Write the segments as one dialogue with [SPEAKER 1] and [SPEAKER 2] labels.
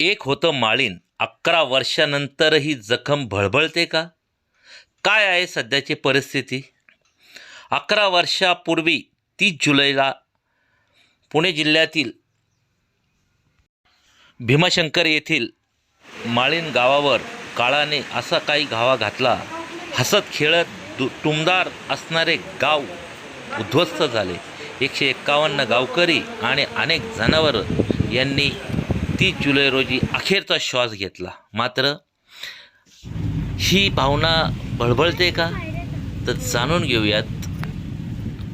[SPEAKER 1] एक होतं माळीन अकरा वर्षानंतरही जखम भळभळते का? काय आहे सध्याची परिस्थिती? अकरा वर्षापूर्वी तीस जुलैला पुणे जिल्ह्यातील भीमाशंकर येथील माळीन गावावर काळाने असा काही घावा घातला हसत खेळत दु टुमदार असणारे गाव उद्ध्वस्त झाले. एकशे एक्कावन्न गावकरी आणि अनेक जनावरं यांनी तीस जुलै रोजी अखेरचा श्वास घेतला. मात्र ही भावना बळबळते का? तर जाणून घेऊयात.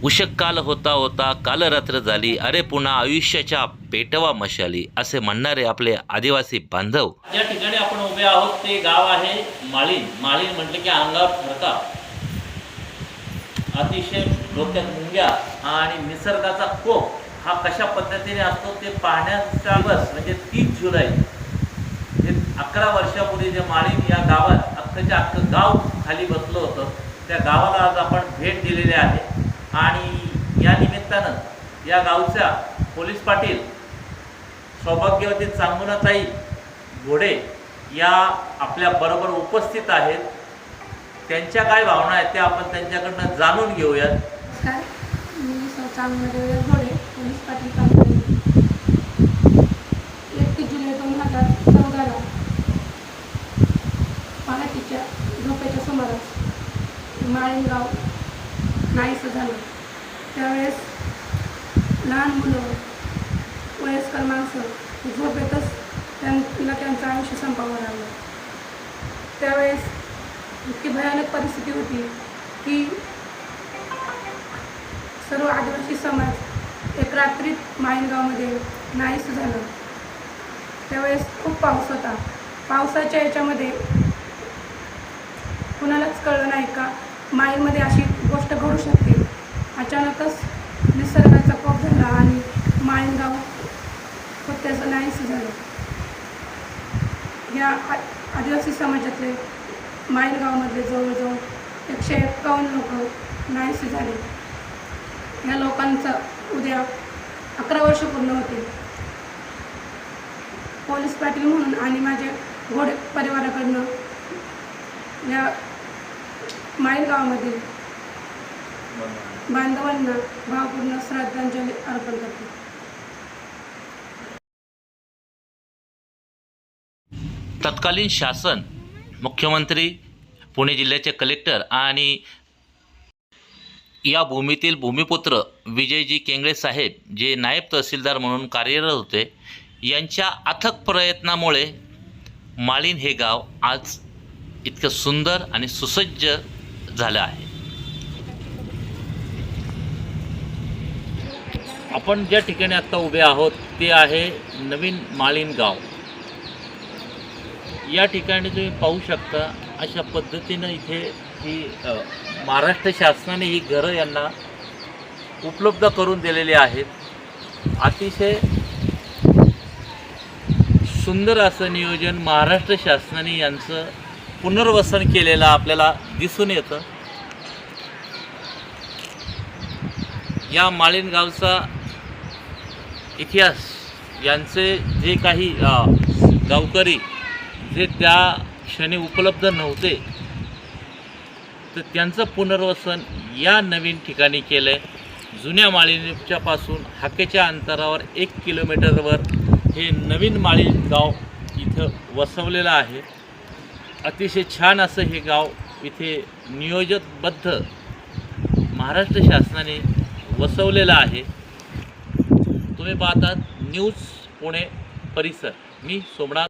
[SPEAKER 1] उशक काल होता होता कालरात्र झाली. अरे पुन्हा आयुष्याच्या पेटवा मशाली असे म्हणणारे आपले आदिवासी बांधव.
[SPEAKER 2] ज्या ठिकाणी आपण उभे आहोत ते गाव आहे माळीन माळीन म्हटलं की अंगावर ठरका अतिशय डोक्यात मुंग्या आणि निसर्गाचा कोप. हा कशा पद्धतीने असतो ते पाहण्याचा दिवस म्हणजे तीस जुलै हे अकरा वर्षापूर्वी जे माळीन या गावात अख्खच्या अख्खं गाव खाली बसलं होतं त्या गावाला आज आपण भेट दिलेली आहे. आणि या निमित्तानं या गावच्या पोलीस पाटील सौभाग्यवती चांगुनाताई घोडे या आपल्या बरोबर उपस्थित आहेत. त्यांच्या काय भावना आहेत त्या आपण त्यांच्याकडनं जाणून घेऊयात.
[SPEAKER 3] झोपेच्या माळेगाव नाहीसं झालं. त्यावेळेस लहान मुलं वयस्कर माणसं झोपेतच त्यांना त्यांचं आयुष्य संपावं लागलं. त्यावेळेस इतकी भयानक परिस्थिती होती की सर्व आदिवासी समाज एक रात्रीत माईनगावमध्ये नाहीसं झालं. त्यावेळेस खूप पाऊस होता. पावसाच्या याच्यामध्ये कुणालाच कळलं नाही का? माईमध्ये अशी गोष्ट घडू शकते. अचानकच निसर्गाचा कोप झाला आणि माळेगाव होत्याचं नाहीच झालं. या आदिवासी समाजातले माईलगावमधले जवळजवळ एकशे एक्कावन्न लोक नाहीसे झाले. या लोकांचं उद्या अकरा वर्ष पूर्ण होते पोलीस पाटील म्हणून आणि माझे घोडे परिवाराकडनं या माईल गावामधील बांधवांना भावपूर्ण श्रद्धांजली अर्पण करते.
[SPEAKER 1] तत्कालीन शासन मुख्यमंत्री पुणे जिल्ह्याचे कलेक्टर आणि या भूमीतील भूमिपुत्र विजयजी केंगळे साहेब जे नायब तहसीलदार म्हणून कार्यरत होते यांच्या अथक प्रयत्नामुळे माळीन हे गाव आज इतकं सुंदर आणि सुसज्ज झालं आहे.
[SPEAKER 2] आपण ज्या ठिकाणी आता उभे आहोत ते आहे नवीन माळीन गाव या ठिकाणी तुम्ही पाहू शकता अशा पद्धतीनं इथे ही महाराष्ट्र शासनाने ही घरं यांना उपलब्ध करून दिलेली आहेत. अतिशय सुंदर असं नियोजन महाराष्ट्र शासनाने यांचं पुनर्वसन केलेलं आपल्याला दिसून येतं. या माळीनगावचा इतिहास यांचे जे काही गावकरी जे त्या क्षणी उपलब्ध नव्हते तर त्यांचं पुनर्वसन या नवीन ठिकाणी केलं आहे जुन्या माळीच्या पासून हाकेच्या अंतरावर एक किलोमीटरवर हे नवीन माळीन गाव इथं वसवलेलं आहे. अतिशय छान असं हे गाव इथे नियोजनबद्ध महाराष्ट्र शासनाने वसवलेलं आहे. तुम्ही पाहतात न्यूज पुणे परिसर. मी सोमनाथ.